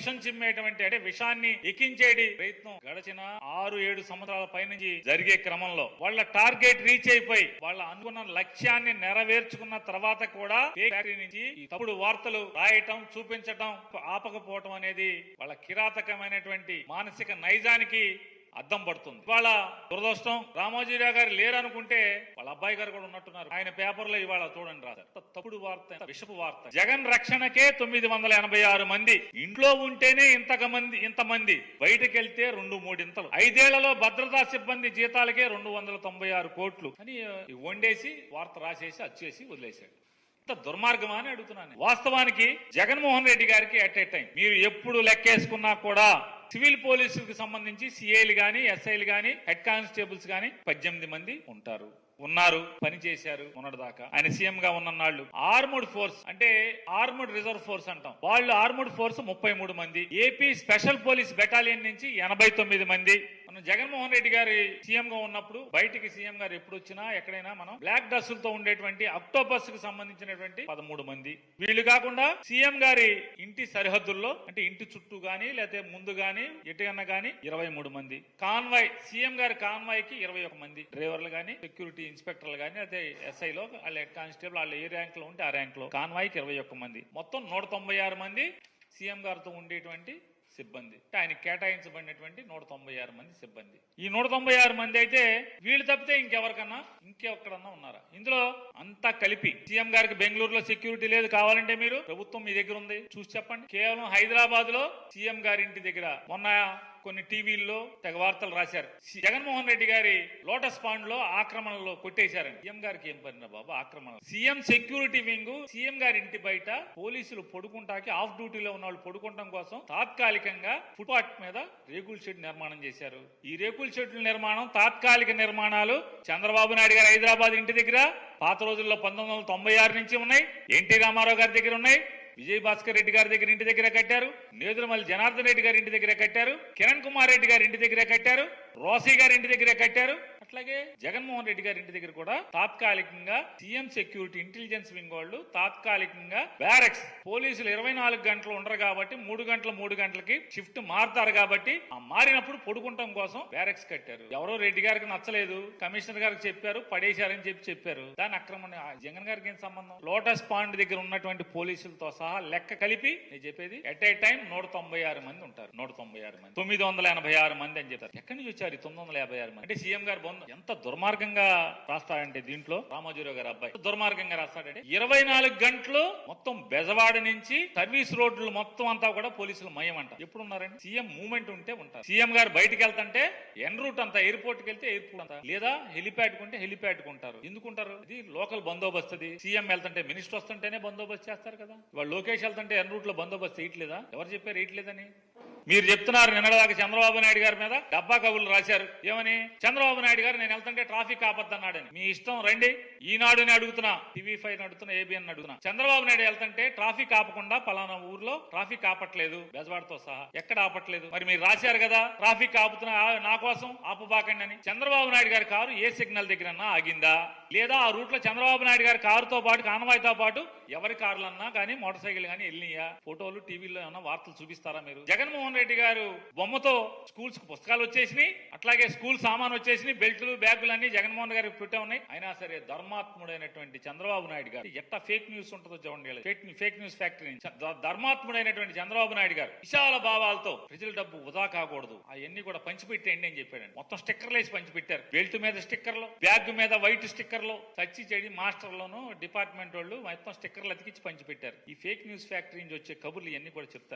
విషం చిమ్మేటువంటి అంటే విషాన్ని ఎక్కించేటి ప్రయత్నం గడిచిన ఆరు ఏడు సంవత్సరాల పైనుంచి జరిగే క్రమంలో వాళ్ళ టార్గెట్ రీచ్ అయిపోయి వాళ్ళ అనుకున్న లక్ష్యాన్ని నెరవేర్చుకున్న తర్వాత కూడా నుంచి తప్పుడు వార్తలు రాయటం చూపించటం ఆపకపోవటం అనేది వాళ్ళ కిరాతకమైనటువంటి మానసిక నైజానికి అద్దం పడుతుంది. ఇవాళ దురదృష్టం రామోజీరావు గారు లేరనుకుంటే వాళ్ళ అబ్బాయి గారు కూడా ఉన్నట్టున్నారు. ఆయన పేపర్లో ఇవాళ చూడండి రాదు తప్పుడు వార్త విషపు వార్త. జగన్ రక్షణకే తొమ్మిది వందల ఎనభై ఆరు మంది. ఇంట్లో ఉంటేనే ఇంతమంది ఇంతమంది బయటకు వెళ్తే రెండు మూడింతలు. ఐదేళ్ళలో భద్రతా సిబ్బంది జీతాలకే రెండు వందల తొంభై ఆరు కోట్లు. అని వండేసి వార్త రాసేసి అచ్చేసి వదిలేశాడు. ఇంత దుర్మార్గమా అని అడుగుతున్నాను వాస్తవానికి జగన్మోహన్ రెడ్డి గారికి అట్ ఏ టైం. మీరు ఎప్పుడు లెక్కేసుకున్నా కూడా సివిల్ పోలీసులకు సంబంధించి సిఐలు గాని ఎస్ఐలు గాని హెడ్ కానిస్టేబుల్స్ గాని పద్దెనిమిది మంది ఉంటారు. ఉన్నారు పని చేశారు మొన్నటిదాకా. ఆయన సీఎం గా ఉన్న నాళ్ళు ఆర్మడ్ ఫోర్స్ అంటే ఆర్మడ్ రిజర్వ్ ఫోర్స్ అంటాం. వాళ్ళు ఆర్మడ్ ఫోర్స్ ముప్పై మూడు మంది. ఏపీ స్పెషల్ పోలీస్ బెటాలియన్ నుంచి ఎనభై తొమ్మిది మంది. జగన్మోహన్ రెడ్డి గారి సీఎం గా ఉన్నప్పుడు బయటికి సీఎం గారు ఎప్పుడు వచ్చినా ఎక్కడైనా మనం బ్లాక్ డ్రెస్సులతో ఉండేటువంటి అక్టోబస్కు సంబంధించినటువంటి పదమూడు మంది. వీళ్ళు కాకుండా సీఎం గారి ఇంటి సరిహద్దుల్లో అంటే ఇంటి చుట్టూ గాని లేకపోతే ముందు గాని ఎటుకన్నా గాని ఇరవై మూడు మంది. కాన్వాయ్ సీఎం గారి కాన్వాయ్కి ఇరవై ఒక మంది. డ్రైవర్లు గాని సెక్యూరిటీ ఇన్స్పెక్టర్లు గాని అదే ఎస్ఐలో వాళ్ళ కానిస్టేబుల్ వాళ్ళు ఏ ర్యాంక్లో ఉంటే ఆ ర్యాంక్లో కాన్వాయ్కి ఇరవై ఒక్క మంది. మొత్తం నూట తొంభై ఆరు మంది సీఎం గారితో ఉండేటువంటి సిబ్బంది. ఆయన కేటాయించబడినటువంటి నూట తొంభై ఆరు మంది సిబ్బంది. ఈ నూట తొంభై ఆరు మంది అయితే వీళ్ళు తప్పితే ఇంకెవరికన్నా ఇంకెక్కడన్నా ఉన్నారా? ఇందులో అంతా కలిపి సీఎం గారికి బెంగళూరులో సెక్యూరిటీ లేదు కావాలంటే మీరు ప్రభుత్వం మీ దగ్గర ఉంది. చూసి చెప్పండి. కేవలం హైదరాబాద్లో సీఎం గారి ఇంటి దగ్గర మొన్న కొన్ని టీవీల్లో తెగ వార్తలు రాశారు జగన్మోహన్ రెడ్డి గారి లోటస్ పాండ్లో ఆక్రమణలో కొట్టేశారని. సీఎం గారికి ఏం పడిన బాబు ఆక్రమణ? సీఎం సెక్యూరిటీ వింగ్ సీఎం గారి ఇంటి బయట పోలీసులు పడుకుంటాకి ఆఫ్ డ్యూటీలో ఉన్న వాళ్ళు పడుకుంటాం కోసం తాత్కాలికంగా ఫుట్పాత్ మీద రేకుల షెడ్ నిర్మాణం చేశారు. ఈ రేకుల షెడ్ల నిర్మాణం తాత్కాలిక నిర్మాణాలు చంద్రబాబు నాయుడు గారు హైదరాబాద్ ఇంటి దగ్గర పాత రోజుల్లో పంతొమ్మిది వందల తొంభై ఆరు నుంచి ఉన్నాయి. ఎన్టీ రామారావు గారి దగ్గర ఉన్నాయి. విజయ్ భాస్కర్ రెడ్డి గారి దగ్గర ఇంటి దగ్గర కట్టారు. నేదురుమల్లి జనార్దన్ రెడ్డి గారి ఇంటి దగ్గర కట్టారు. కిరణ్ కుమార్ రెడ్డి గారి ఇంటి దగ్గర కట్టారు. రోసీ గారి ఇంటి దగ్గర కట్టారు. అట్లాగే జగన్మోహన్ రెడ్డి గారి ఇంటి దగ్గర కూడా తాత్కాలికంగా సీఎం సెక్యూరిటీ ఇంటెలిజెన్స్ వింగ్ వాళ్ళు తాత్కాలికంగా బ్యారక్స్ పోలీసులు ఇరవై నాలుగు గంటలు ఉండరు కాబట్టి మూడు గంటల మూడు గంటలకి షిఫ్ట్ మారుతారు కాబట్టి ఆ మారినప్పుడు పడుకుంటాం కోసం బ్యారక్స్ కట్టారు. ఎవరో రెడ్డి గారికి నచ్చలేదు కమిషనర్ గారికి చెప్పారు పడేశారని చెప్పి చెప్పారు. దాని అక్రమం జగన్ గారికి ఏం సంబంధం? లోటస్ పాండ్ దగ్గర ఉన్నటువంటి పోలీసులతో సహా లెక్క కలిపి నేను చెప్పేది ఎట్ ఏ టైం నూట తొంభై ఆరు మంది ఉంటారు. నూట తొంభై ఆరు మంది. తొమ్మిది వందల ఎనభై ఆరు మంది అని చెప్తారు ఎక్కడి నుంచి వచ్చారు తొమ్మిది వందల యాభై ఆరు మంది? అంటే సీఎం గారు బొంద ఎంత దుర్మార్గంగా రాస్తాడంటే దీంట్లో రామోజీరావు గారు అబ్బాయి దుర్మార్గంగా రాస్తాడంటే ఇరవై నాలుగు గంటలు మొత్తం బెజవాడ నుంచి సర్వీస్ రోడ్లు మొత్తం అంతా కూడా పోలీసులు మయం అంట ఎప్పుడు ఉన్నారండి? సీఎం మూవ్మెంట్ ఉంటే ఉంటారు. సీఎం గారు బయటకు వెళ్తుంటే ఎన్ రూట్ అంతా ఎయిర్పోర్ట్కి వెళ్తే ఎయిర్పోర్ట్ అంతా లేదా హెలిప్యాడ్ కుంటే హెలిప్యాడ్ కుంటారు ఎందుకుంటారు? ఇది లోకల్ బందోబస్తు అది. సీఎం వెళ్తుంటే మినిస్టర్ వస్తుంటేనే బందోబస్తు చేస్తారు కదా. వాళ్ళు లోకేష్ వెళ్తుంటే ఎన్ రూట్లో బందోబస్తు వేయట్లేదా ఎవరు చెప్పారు వేయట్లేదని? మీరు చెప్తున్నారు నిన్నటిదాకా చంద్రబాబు నాయుడు గారి మీద డబ్బా కబుర్లు రాశారు. ఏమని? చంద్రబాబు నాయుడు గారు నేను వెళ్తుంటే ట్రాఫిక్ ఆపద్దన్నాడని. మీ ఇష్టం రండి. ఈనాడుని అడుగుతున్నా. టీవీ ఫైవ్ అడుగుతున్నా ఏబిఎన్ అడుగుతున్నా. చంద్రబాబు నాయుడు వెళ్తుంటే ట్రాఫిక్ ఆపకుండా పలానా ఊర్లో ట్రాఫిక్ ఆపట్లేదు. బెజవాడతో సహా. ఎక్కడ ఆపట్లేదు? మరి మీరు రాశారు కదా ట్రాఫిక్ ఆపుతున్నా నా కోసం ఆపబాకండి అని. చంద్రబాబు నాయుడు గారి కారు ఏ సిగ్నల్ దగ్గర ఆగిందా? లేదా ఆ రూట్లో చంద్రబాబు నాయుడు గారి కారుతో పాటు కాన్వాయ్తో పాటు ఎవరి కార్లన్నా కానీ మోటార్ సైకిల్ కానీ వెళ్ళినాయా? ఫోటోలు టీవీలో ఏమన్నా వార్తలు చూపిస్తారా మీరు? జగన్మోహన్ రెడ్డి గారు బొమ్మతో స్కూల్స్కు పుస్తకాలు వచ్చేసినాయి అట్లాగే స్కూల్ సామాన్ వచ్చేసినాయి బెల్టులు బ్యాగులు అన్ని జగన్మోహన్ గారికి పెట్టే ఉన్నాయి. అయినా సరే ధర్మాత్ముడైనటువంటి చంద్రబాబు నాయుడు గారు ఎట్ట ఫేక్ న్యూస్ ఉంటుందో చూడండి ఫేక్ ఫేక్ న్యూస్ ఫ్యాక్టరీ ధర్మాత్ముడైనటువంటి చంద్రబాబు నాయుడు గారు విశాల భావాలతో ప్రజల డబ్బు వృధా కాకూడదు అవన్నీ కూడా పంచిపెట్టేయండి అని చెప్పాడు మొత్తం స్టిక్కర్లు వేసి పంచిపెట్టారు. బెల్ట్ మీద స్టిక్కర్లు బ్యాగ్ మీద వైట్ స్టిక్కర్ స్టిక్కర్లు చచ్చి చెడి మాస్టర్లను డిపార్ట్మెంట్ వాళ్ళు మొత్తం స్టిక్కర్లు అతికించి పంచిపెట్టారు. ఈ ఫేక్ న్యూస్ ఫ్యాక్టరీ నుంచి వచ్చే కబుర్లు ఇవన్నీ కూడా చెప్తారు.